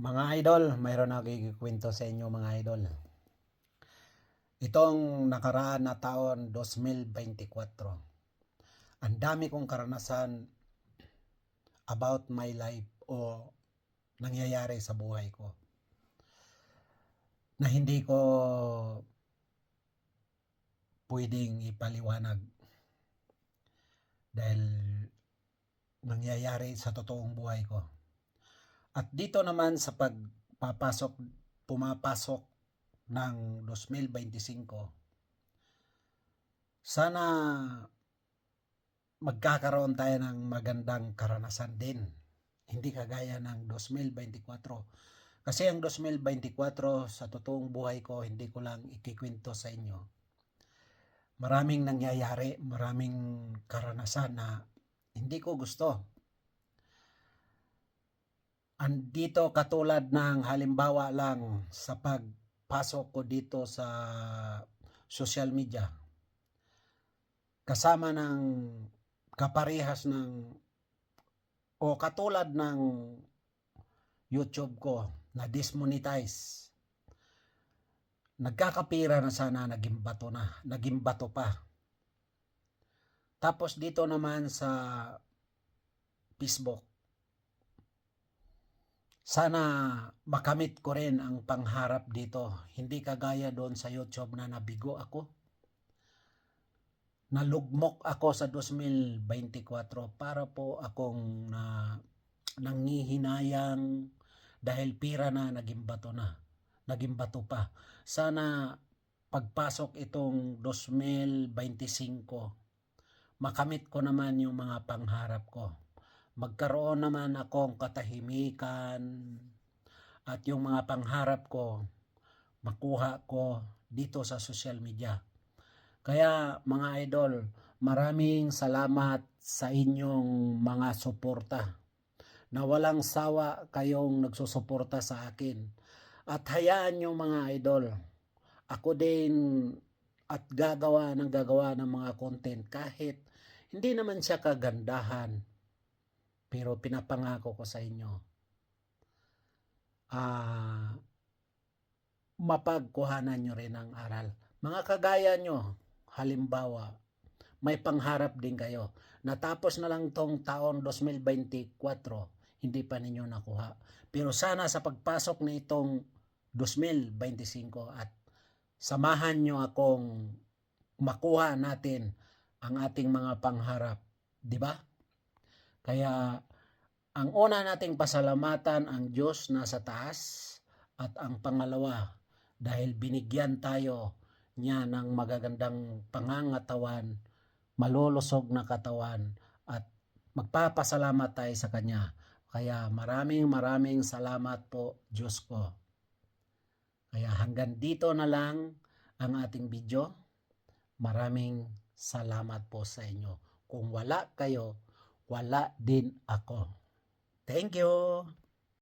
Mga idol, mayroon ako ikikwento sa inyo mga idol. Itong nakaraan na taon 2024, ang dami kong karanasan about my life o nangyayari sa buhay ko na hindi ko pwedeng ipaliwanag dahil nangyayari sa totoong buhay ko. At dito naman sa pagpapasok, pumapasok ng 2025, sana magkakaroon tayo ng magandang karanasan din. Hindi kagaya ng 2024. Kasi ang 2024 sa totoong buhay ko, hindi ko lang ikikwento sa inyo. Maraming nangyayari, maraming karanasan na hindi ko gusto andito katulad ng halimbawa lang sa pagpasok ko dito sa social media. Kasama ng kaparehas ng o katulad ng YouTube ko na dismonetize. Nagkakapira na sana naging bato na naging bato pa. Tapos dito naman sa Facebook sana makamit ko rin ang pangharap dito. Hindi kagaya doon sa YouTube na nabigo ako. Nalugmok ako sa 2024 para po akong na nangihinayang dahil pira na naging bato na. Naging bato pa. Sana pagpasok itong 2025 makamit ko naman yung mga pangharap ko magkaroon naman akong katahimikan at yung mga pangharap ko makuha ko dito sa social media. Kaya mga idol, maraming salamat sa inyong mga suporta na walang sawa kayong nagsusuporta sa akin. At hayaan nyo mga idol, ako din at gagawa ng gagawa ng mga content kahit hindi naman siya kagandahan pero pinapangako ko sa inyo, ah, mapagkuhanan nyo rin ang aral. Mga kagaya nyo, halimbawa, may pangharap din kayo. Natapos na lang tong taon 2024, hindi pa ninyo nakuha. Pero sana sa pagpasok na itong 2025 at samahan nyo akong makuha natin ang ating mga pangharap. Di ba? Kaya ang una nating pasalamatan ang Diyos na sa taas at ang pangalawa dahil binigyan tayo niya ng magagandang pangangatawan, malulusog na katawan at magpapasalamat tayo sa Kanya. Kaya maraming maraming salamat po Diyos ko. Kaya hanggang dito na lang ang ating video. Maraming salamat po sa inyo. Kung wala kayo, wala din ako. Thank you!